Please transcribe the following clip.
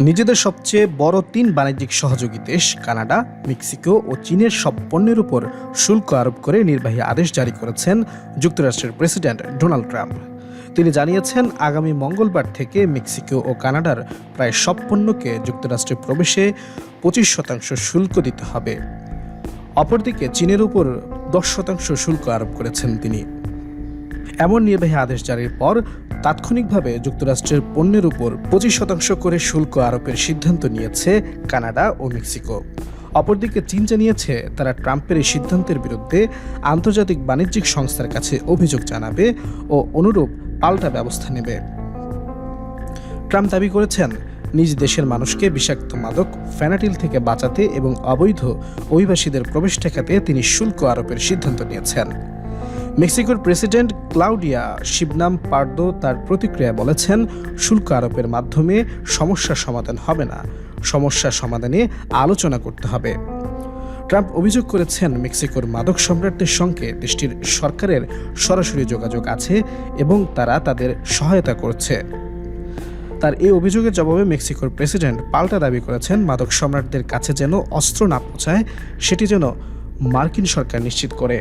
নিজেদের সবচেয়ে বড় তিন বাণিজ্যিক সহযোগী দেশ কানাডা, মেক্সিকো ও চীনের সব পণ্যের উপর শুল্ক আরোপ করে নির্বাহী আদেশ জারি করেছেন যুক্তরাষ্ট্রের প্রেসিডেন্ট ডোনাল্ড ট্রাম্প। তিনি জানিয়েছেন, আগামী মঙ্গলবার থেকে মেক্সিকো ও কানাডার প্রায় সব পণ্যকে যুক্তরাষ্ট্রে প্রবেশে পঁচিশ শতাংশ শুল্ক দিতে হবে। অপরদিকে চীনের উপর দশ শতাংশ শুল্ক আরোপ করেছেন তিনি। এমন নির্বাহী আদেশ জারির পর তাৎক্ষণিকভাবে যুক্তরাষ্ট্রের পণ্যের উপর পঁচিশ শতাংশ করে শুল্ক আরোপের সিদ্ধান্ত নিয়েছে কানাডা ও মেক্সিকো। অপরদিকে চীন জানিয়েছে তারা ট্রাম্পের এই সিদ্ধান্তের বিরুদ্ধে আন্তর্জাতিক বাণিজ্যিক সংস্থার কাছে অভিযোগ জানাবে ও অনুরূপ পাল্টা ব্যবস্থা নেবে। ট্রাম্প দাবি করেছেন, নিজ দেশের মানুষকে বিষাক্ত মাদক ফ্যানাটিল থেকে বাঁচাতে এবং অবৈধ অভিবাসীদের প্রবেশ ঠেকাতে তিনি শুল্ক আরোপের সিদ্ধান্ত নিয়েছেন। মেক্সিকোর প্রেসিডেন্ট ক্লাউডিয়া শিবনাম পার্দো তার প্রতিক্রিয়ায় বলেছেন, শুল্ক আরোপের মাধ্যমে সমস্যার সমাধান হবে না সমস্যা সমাধানে আলোচনা করতে হবে। ট্রাম্প অভিযোগ করেছেন, মেক্সিকোর মাদক সম্রাটদের সঙ্গে দেশটির সরকারের সরাসরি যোগাযোগ আছে এবং তারা তাদের সহায়তা করছে। তার এই অভিযোগের জবাবে মেক্সিকোর প্রেসিডেন্ট পাল্টা দাবি করেছেন, মাদক সম্রাটদের কাছে যেন অস্ত্র না পৌঁছায়, সেটি যেন মার্কিন সরকার নিশ্চিত করে।